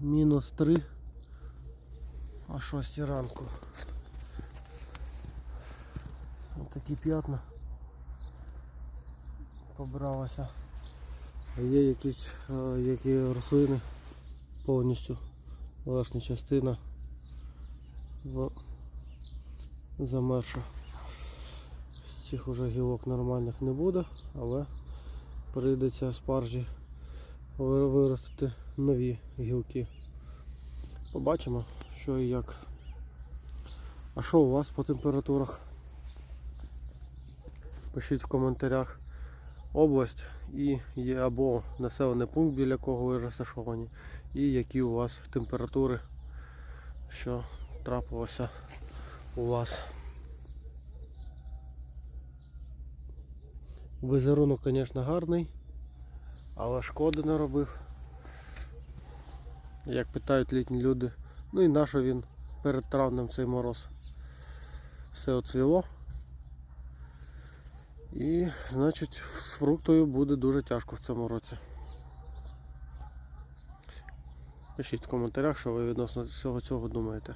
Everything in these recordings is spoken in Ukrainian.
Мінус 3. А 6 ранку. Ось такі п'ятна. Побралося. А є якісь е, які рослини повністю верхня частина замерша. З цих уже гілок нормальних не буде, але прийдеться спаржі виростити нові гілки. Побачимо, що і як. А що у вас по температурах? Пишіть в коментарях область і або населений пункт, біля кого ви розташовані, і які у вас температури, що трапилося у вас. Візерунок, звісно, гарний, але шкоди не робив. Як питають літні люди, ну і нащо він перед травнем цей мороз. Все оцвіло. І, значить, з фруктою буде дуже тяжко в цьому році. Пишіть в коментарях, що ви відносно всього цього думаєте.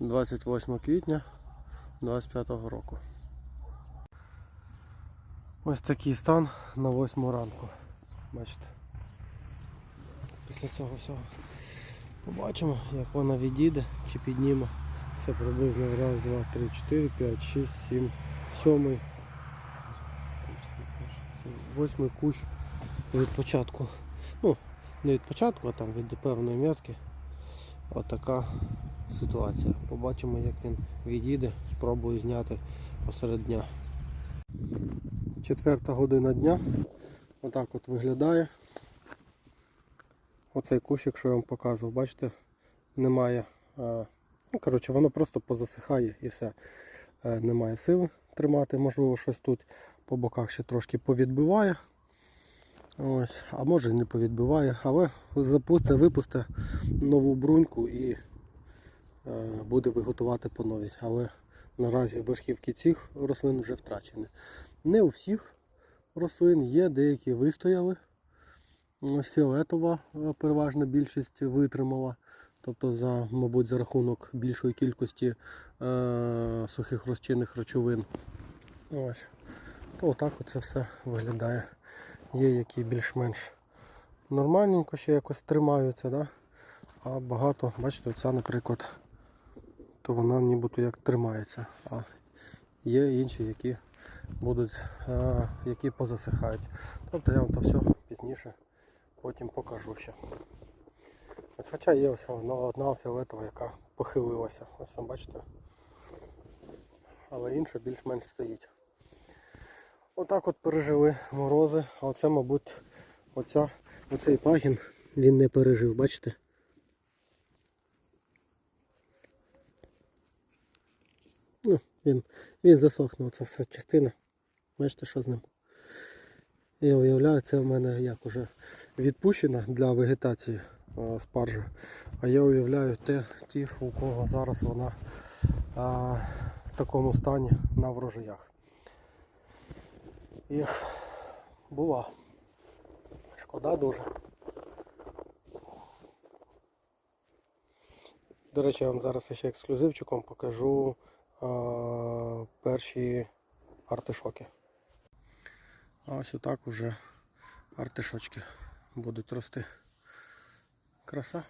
28 квітня 25 року. Ось такий стан на 8 ранку. Бачите. Після цього всього. Побачимо, як вона відійде чи підніме. Це приблизно раз, два, три, чотири, п'ять, шість, сім, сьомий. Восьмий кущ від початку. Ну, не від початку, а там від певної метки. Отака ситуація. Побачимо, як він відійде, спробую зняти посеред дня. Четверта година дня. Отак от виглядає. Оцей кущик, що я вам показував, бачите, немає. е, Ну, коротше, воно просто позасихає і все. Е, Немає сили тримати, можливо, щось тут по боках ще трошки повідбиває. Ось, а може і не повідбиває, але запусте, випусте нову бруньку і е, буде виготувати по новій. Але наразі верхівки цих рослин вже втрачені. Не у всіх рослин є, деякі вистояли. Ось фіолетова е, переважна більшість витримала. Тобто, за, мабуть, за рахунок більшої кількості е, сухих розчинних речовин. Ось. То отак оце все виглядає. Є які більш-менш нормальненько ще якось тримаються, да? а багато, бачите, оця, наприклад, то вона нібито як тримається. А є інші, які будуть, е, які позасихають. Тобто я вам то все пізніше потім покажу ще. Ось Хоча є ось одна, одна фіолетова, яка похилилася. Ось ви бачите. Але інша більш-менш стоїть. Отак от пережили морози, а оце, мабуть, оця, оцей пагін він не пережив, бачите? Ну, він, він засохне, оця вся частина. Бачите, що з ним? Я уявляю, це в мене як уже відпущена для вегетації е, спаржа. А я уявляю те, тих, у кого зараз вона а, в такому стані на врожаях. І була. Шкода дуже. До речі, я вам зараз ще ексклюзивчиком покажу а, перші артишоки. Ось отак уже артишочки будуть рости. Краса.